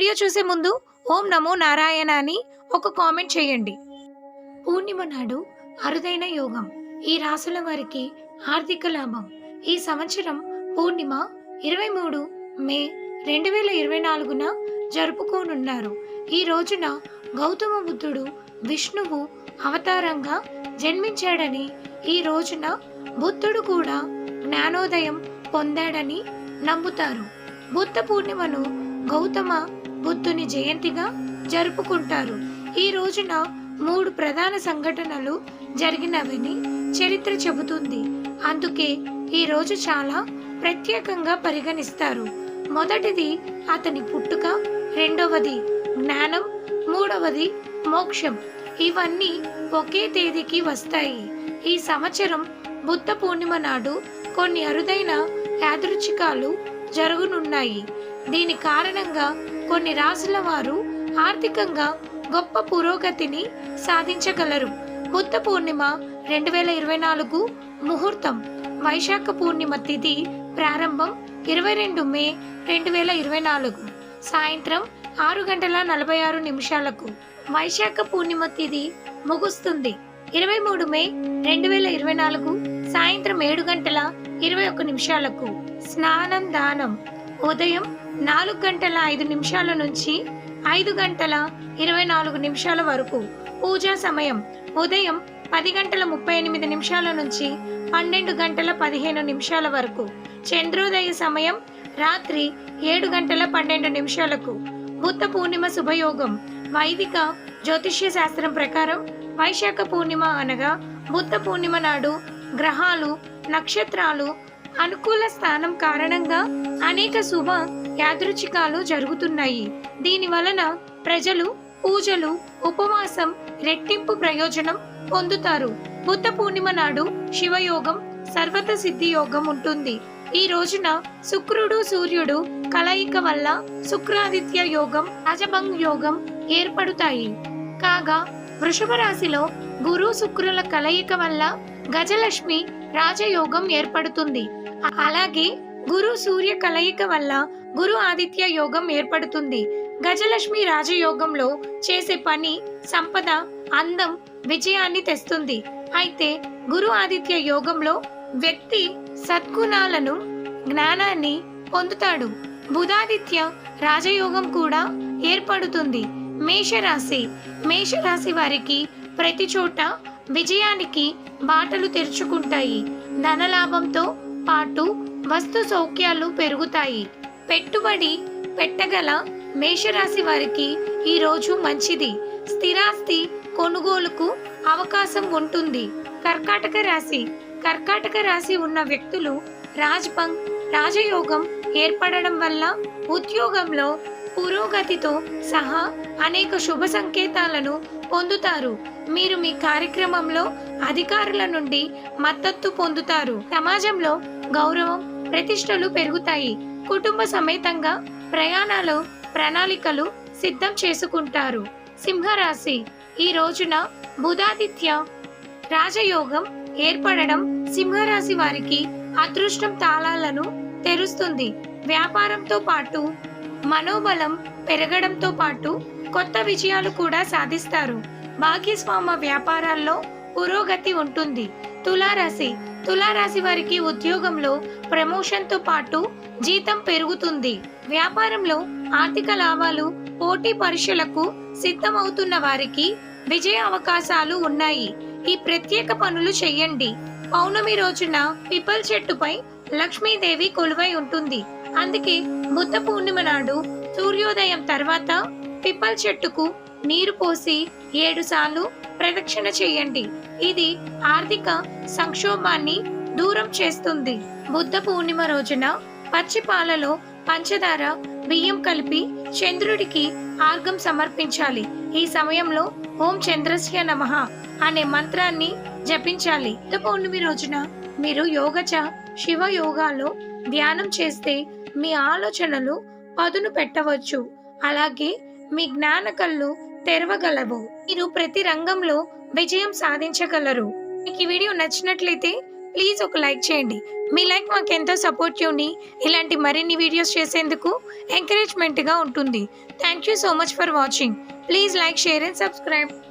Video చూసే ముందు ఓం నమో నారాయణ అని ఒక కామెంట్ చేయండి. పూర్ణిమ నాడు అరుదైన యోగం. ఈ రాసుల వారికి ఆర్థిక లాభం. ఈ సంవత్సరం పూర్ణిమ ఇరవై మూడు మే రెండు వేల ఇరవై నాలుగున జరుపుకోనున్నారు. ఈ రోజున గౌతమ బుద్ధుడు విష్ణువు అవతారంగా జన్మించాడని ఈ రోజున బుద్ధుడు కూడా జ్ఞానోదయం పొందాడని నమ్ముతారు. బుద్ధ పూర్ణిమను గౌతమ బుద్ధుని జయంతిగా జరుపుకుంటారు. ఈ రోజున మూడు ప్రధాన సంఘటనలు జరిగినవని చరిత్ర చెబుతుంది. అందుకే ఈ రోజు చాలా ప్రత్యేకంగా పరిగణిస్తారు. మొదటిది అతని పుట్టుక రెండవది జ్ఞానం మూడవది మోక్షం. ఇవన్నీ ఒకే తేదీకి వస్తాయి. ఈ సంవత్సరం బుద్ధ పూర్ణిమ నాడు కొన్ని అరుదైన యాదృచ్ఛికాలు జరుగునున్నాయి. దీని కారణంగా కొన్ని రాసుల వారు ఆర్థికంగా గొప్ప పురోగతిని సాధించగలరు. బుద్ధ పూర్ణిమ రెండు వేల ఇరవై నాలుగు ముహూర్తం. వైశాఖ పూర్ణిమ తిథి ప్రారంభం ఇరవై రెండు మే రెండు వేల ఇరవై నాలుగు. సాయంత్రం ఆరు గంటల నలభై ఆరు నిమిషాలకు వైశాఖ పూర్ణిమ తిథి ముగుస్తుంది. ఇరవై మూడు మే రెండు వేల ఇరవై నాలుగు సాయంత్రం ఏడు గంటల ఇరవై ఒక్క నిమిషాలకు స్నానం దానం ఉదయం నాలుగు గంటల ఐదు నిమిషాల నుంచి ఐదు గంటల ఇరవై నాలుగు నిమిషాల వరకు. పూజా సమయం ఉదయం పది గంటల ముప్పై ఎనిమిది నిమిషాల నుంచి పన్నెండు గంటల పదిహేను నిమిషాల వరకు. చంద్రోదయ సమయం రాత్రి ఏడు గంటల పన్నెండు నిమిషాలకు. బుద్ధ పూర్ణిమ శుభయోగం వైదిక జ్యోతిష్య శాస్త్రం ప్రకారం వైశాఖ పూర్ణిమ అనగా బుద్ధ పూర్ణిమ నాడు గ్రహాలు నక్షత్రాలు అనుకూల స్థానం కారణంగా అనేక శుభ యాదృచికాలు జరుగుతున్నాయి. దీని వలన ప్రజలు పూజలు ఉపవాసం రెట్టింపు ప్రయోజనం పొందుతారు. బుద్ధ పూర్ణిమ నాడు శివయోగం సర్వత సిద్ధి యోగం ఉంటుంది. ఈ రోజున శుక్రుడు సూర్యుడు కలయిక వల్ల శుక్రాదిత్య యోగం అజభంగ్ యోగం ఏర్పడుతాయి. కాగా వృషభ రాశిలో గురు శుక్రుల కలయిక వల్ల గజలక్ష్మి రాజయోగం ఏర్పడుతుంది. అలాగే గురు సూర్య కలయిక వల్ల గురు ఆదిత్య యోగం ఏర్పడుతుంది. గజలక్ష్మి రాజయోగంలో చేసే పని సంపద అందం విజయాన్ని తెస్తుంది. అయితే గురు ఆదిత్య యోగంలో వ్యక్తి సద్గుణాలను జ్ఞానాన్ని పొందుతాడు. బుధాదిత్య రాజయోగం కూడా ఏర్పడుతుంది. మేషరాశి మేషరాశి వారికి ప్రతి చోట విజయానికి బాటలు తెరుచుకుంటాయి. ధనలాభంతో పాటు వస్తు సౌఖ్యాలు పెరుగుతాయి. పెట్టుబడి పెట్టగల మేషరాశి వారికి ఈ రోజు మంచిది. స్థిరాస్తి కొనుగోలుకు అవకాశం ఉంటుంది. కర్కాటక రాశి. కర్కాటక రాశి ఉన్న వ్యక్తులు రాజ్భంగ్ రాజయోగం ఏర్పడడం వల్ల ఉద్యోగంలో పురోగతితో సహా అనేక శుభ సంకేతాలను పొందుతారు. మీరు మీ కార్యక్రమంలో అధికారుల నుండి మద్దతు పొందుతారు. సమాజంలో గౌరవం ప్రతిష్టలు పెరుగుతాయి. కుటుంబ సమేతంగా ప్రయాణాలు ప్రణాళికలు సిద్ధం చేసుకుంటారు. సింహరాశి ఈ రోజున బుధాదిత్య రాజయోగం ఏర్పడడం సింహరాశి వారికి అదృష్టం తాళాలను తెరుస్తుంది. వ్యాపారంతో పాటు మనోబలం పెరగడంతో పాటు కొత్త విజయాలు కూడా సాధిస్తారు. భాగ్యస్వామ వ్యాపారాల్లో పురోగతి ఉంటుంది. తులారాశి. తులారాశి వారికి ఉద్యోగంలో ప్రమోషన్తో పాటు జీతం పెరుగుతుంది. వ్యాపారంలో ఆర్థిక లాభాలు పోటీ పరీక్షలకు సిద్ధమవుతున్న వారికి విజయ అవకాశాలు ఉన్నాయి. ఈ ప్రత్యేక పనులు చెయ్యండి పౌర్ణమి రోజున పిపల్ చెట్టుపై లక్ష్మీదేవి కొలువై ఉంటుంది. అందుకే బుద్ధ పూర్ణిమ నాడు సూర్యోదయం తర్వాత పిప్పల్ చెట్టుకు నీరు పోసి ఏడు సార్లు ప్రదక్షిణ చేయండి. ఇది ఆర్థిక సంక్షోభాన్ని దూరం చేస్తుంది. బుద్ధ పూర్ణిమ రోజున పచ్చి పాలలో పంచదార బియ్యం కలిపి చంద్రుడికి ఆర్గం సమర్పించాలి. ఈ సమయంలో ఓం చంద్రస్య నమః అనే మంత్రాన్ని జపించాలి. బుద్ధ పౌర్ణమి రోజున మీరు యోగచ శివ యోగాలో ధ్యానం చేస్తే మీ ఆలోచనలు పదును పెట్టవచ్చు. అలాగే మీ జ్ఞాన కళ్ళు తెరవగలవు. మీరు ప్రతి రంగంలో విజయం సాధించగలరు. మీకు ఈ వీడియో నచ్చినట్లయితే ప్లీజ్ ఒక లైక్ చేయండి. మీ లైక్ మాకు ఎంతో సపోర్టివ్ని ఇలాంటి మరిన్ని వీడియోస్ చేసేందుకు ఎంకరేజ్మెంట్గా ఉంటుంది. Thank you so much for watching. Please like share and subscribe.